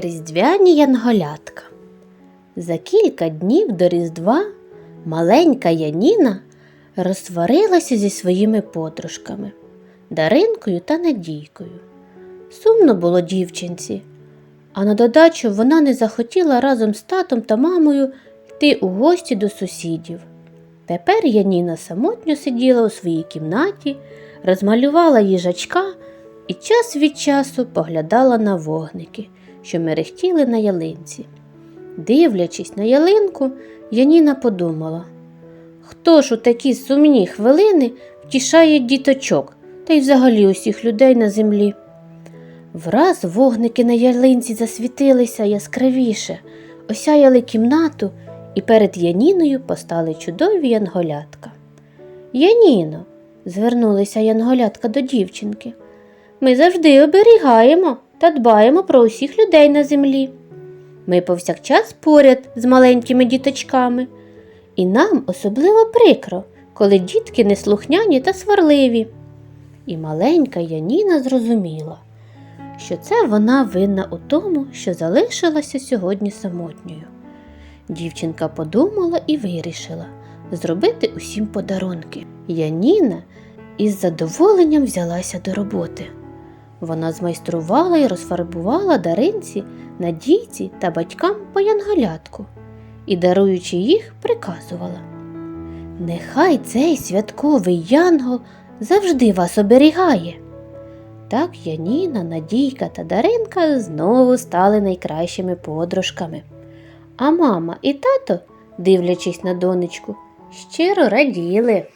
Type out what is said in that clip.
Різдвяні янголятка. За кілька днів до Різдва маленька Яніна розсварилася зі своїми подружками Даринкою та Надійкою. Сумно було дівчинці, а на додачу вона не захотіла разом з татом та мамою йти у гості до сусідів. Тепер Яніна самотньо сиділа у своїй кімнаті, розмалювала їжачка і час від часу поглядала на вогники, що мерехтіли на ялинці. Дивлячись на ялинку, Яніна подумала, хто ж у такі сумні хвилини втішає діточок та й взагалі усіх людей на землі. Враз вогники на ялинці засвітилися яскравіше, осяяли кімнату, і перед Яніною постали чудові янголятка. Яніно, звернулися янголятка до дівчинки, ми завжди оберігаємо та дбаємо про усіх людей на землі. Ми повсякчас поряд з маленькими діточками, і нам особливо прикро, коли дітки неслухняні та сварливі. І маленька Яніна зрозуміла, що це вона винна у тому, що залишилася сьогодні самотньою. Дівчинка подумала і вирішила зробити усім подарунки. Яніна із задоволенням взялася до роботи. Вона змайструвала і розфарбувала даринці, надійці та батькам по янголятку і, даруючи їх, приказувала. Нехай цей святковий янгол завжди вас оберігає. Так Яніна, Надійка та Даринка знову стали найкращими подружками. А мама і тато, дивлячись на донечку, щиро раділи.